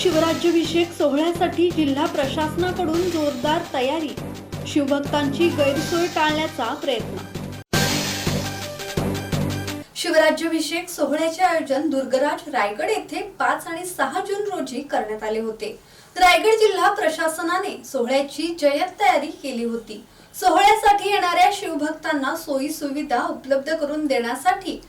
शिवराज्याभिषेक सोहळ्यासाठी जिल्हा प्रशासनाकडून जोरदार तयारी. शिवभक्तांची गैरसोय टाळण्याचा प्रयत्न. शिवराज्याभिषेक सोहळ्याचे आयोजन दुर्गराज रायगड येथे पाच आणि सहा जून रोजी करण्यात आले होते. रायगड जिल्हा प्रशासनाने सोहळ्याची जय्यत तयारी केली होती. सोहळ्यासाठी येणाऱ्या शिवभक्तांना सोयी सुविधा उपलब्ध करून देण्यासाठी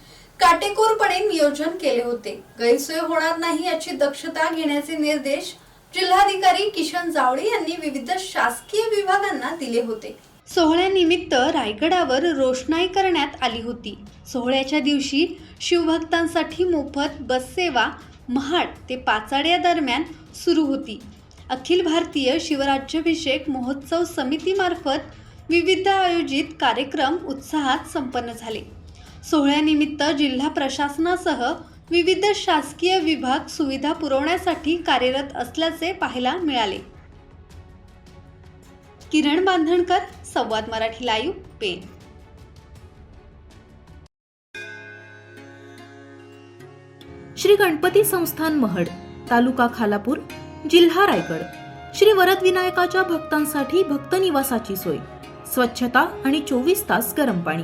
काटेकोरपणे नियोजन केले होते. गैरसोय होणार नाही याची दक्षता घेण्याचे निर्देश जिल्हाधिकारी किशन जावळे यांनी विविध शासकीय विभागांना दिले होते. सोहळ्यानिमित्त रायगडावर रोषणाई करण्यात आली होती. सोहळ्याच्या दिवशी शिवभक्तांसाठी मोफत बससेवा महाड ते पाचाड्या दरम्यान सुरू होती. अखिल भारतीय शिवराज्याभिषेक महोत्सव समितीमार्फत विविध आयोजित कार्यक्रम उत्साहात संपन्न झाले. सोहळ्यानिमित्त जिल्हा प्रशासनासह विविध शासकीय विभाग सुविधा पुरवण्यासाठी कार्यरत असल्याचे पाहायला मिळाले. किरण बांधणकर संवाद मराठी लाईव्ह पेन श्री गणपती संस्थान महड तालुका खालापूर जिल्हा रायगड. श्री वरद विनायकाच्या भक्तांसाठी भक्त निवासाची सोय. स्वच्छता आणि चोवीस तास गरम पाणी.